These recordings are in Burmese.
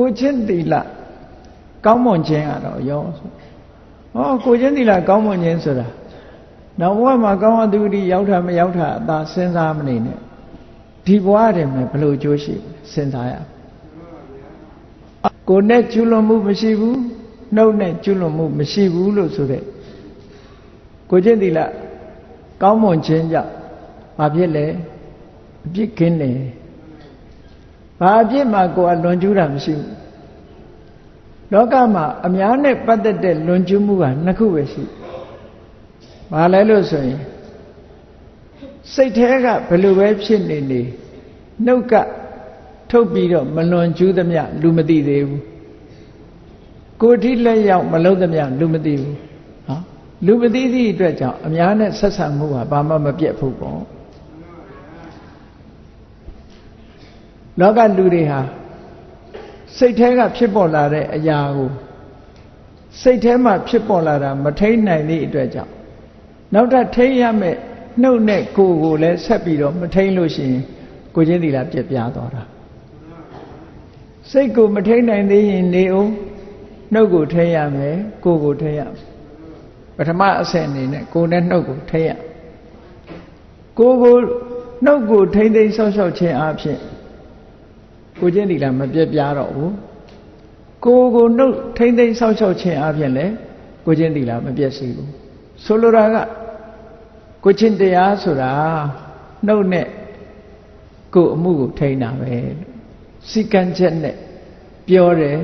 ကိုချင်းသီလကောင်းမွန်ခြင်းကတော့ရောဆိုဟောကိုချင်းသီလကောင်းမွန်ခြင်းဆိုတာနောက်ဘဝမှာကောင်းအောင်သူတိရောက်တာမရောက်တာအသာစဉ်းစားမနေနဲ့ဒီဘဝတည်းမှာဘယ်လိုကြိုးရှိစဉ်းစားရကိုနဲ့ကျွလွန်မှုမရှိဘူးနှုတ်နဲ့ကျွလွန်မှုမရှိဘူးလို့ဆိုတဲ့ကိုချင်းသီလကောင်းမွန်ခြင်းကြောင့်ဘာဖြစ်လဲအပြစ်ကင်းတယ် ဘာအပြစ်မှကိုယ်ကလွန်ကျူးတာမရှိဘူးလောကမှာအများနဲ့ပတ်သက်တဲ့လွန်ကျူးမှုကနှစ်ခုပဲရှိဘာလဲလို့ဆိုရင်စိတ်แท้ကဘယ်လိုပဲဖြစ်နေနေနှုတ်ကထုတ်ပြီးတော့မလွန်ကျူးသမျှလူမသိသေးဘူးကိုယ်ထိလက်ရောက်မလုံးသမျှလူမသိဘူးဟောလူမသိသည့်အတွက်ကြောင့်အများနဲ့ဆက်ဆံမှုဟာဘာမှမပြတ်ဘူးပေါ့ လောကလူတွေဟာစိတ်ထဲကဖြစ်ပေါ်လာတဲ့အရာကိုစိတ်ထဲမှာဖြစ်ပေါ်လာတာမထိန်နိုင်သည့်အတွက်ကြောင့်နောက်ထပ်ထိန်ရမယ့်နှုတ်နဲ့ကိုယ်ကိုလည်းဆက်ပြီးတော့မထိန်လို့ရှိရင်ကိုချင်းသီလာပြက်ပြားသွားတာစိတ်ကိုမထိန်နိုင်သေးရင်နေအောင်နှုတ်ကိုထိန်ရမယ်ကိုယ်ကိုထိန်ရပထမအဆင့်အနေနဲ့ကိုယ်နဲ့နှုတ်ကိုထိန်ရကိုယ်ကိုနှုတ်ကိုထိန်သိမ်းဆော့ဆော့ခြင်းအပြင် ကိုချင်းဒီလာမပြက်ပြားတော့ဘူးကိုကိုနှုတ်ထိမ့်သိမ့်ဆောက်ရှောက်ခြင်းအပြင်လည်းကိုချင်းဒီလာမပြက်စီဘူးဆိုလိုတာကကိုချင်းတရားဆိုတာနှုတ်နဲ့ကိုအမှုကိုထိန်းတာပဲစီကံချက်နဲ့ပြောတယ်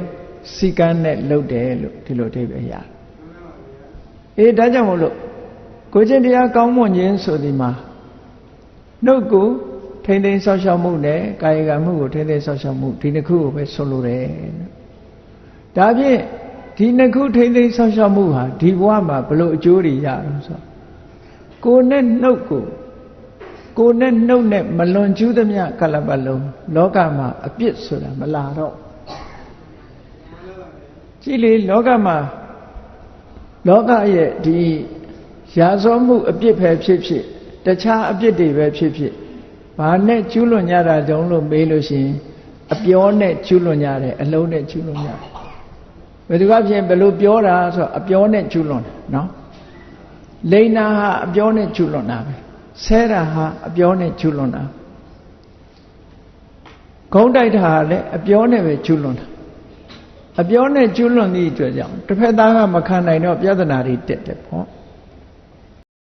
စီကံနဲ့လုပ်တယ်လို့ဒီလိုအဓိပ္ပာယ်ရတယ်အေးဒါကြောင့်မို့လို့ကိုချင်းတရားကောင်းမွန်ခြင်းဆိုဒီမှာနှုတ်ကို ထိမ့်သိမ်းဆောက်ရှောက်မှုနဲ့ကာယကံမှုကိုထိမ့်သိမ်းဆောက်ရှောက်မှုဒီနှစ်ခုကိုပဲဆွလို့တယ်ဒါဖြင့်ဒီနှစ်ခုထိမ့်သိမ်းဆောက်ရှောက်မှုဟာဒီဘဝမှာဘလို့အကျိုးတွေရအောင်ဆိုကိုယ်နဲ့နှုတ်ကိုကိုယ်နဲ့နှုတ်နဲ့မလွန်ကျူးသမျှကလပတ်လုံးလောကမှာအပြစ်ဆိုတာမလာတော့ကြည့်လေလောကမှာလောကရဲ့ဒီရာဇောမှုအပြစ်ပဲဖြစ်ဖြစ်တခြားအပြစ်တွေပဲဖြစ်ဖြစ် ဘာနဲ့ကျူးလွန်ကြတာတုံးလို့မေးလို့ရှိရင်အပြောနဲ့ကျူးလွန်ကြတယ်အလုံးနဲ့ကျူးလွန်ကြတယ်ဘယ်သူကဖြင့်ဘယ်လိုပြောတာဆိုတော့အပြောနဲ့ကျူးလွန်တယ်နော်လိန်နာဟာအပြောနဲ့ကျူးလွန်တာပဲဆဲတာဟာအပြောနဲ့ကျူးလွန်တာဂုံးတိုက်တာဟာလည်းအပြောနဲ့ပဲကျူးလွန်တာအပြောနဲ့ကျူးလွန်သည့်အတွက်ကြောင့်တစ်ဖက်သားကမခံနိုင်တော့ပြဿနာတွေတက်တယ်ပေါ့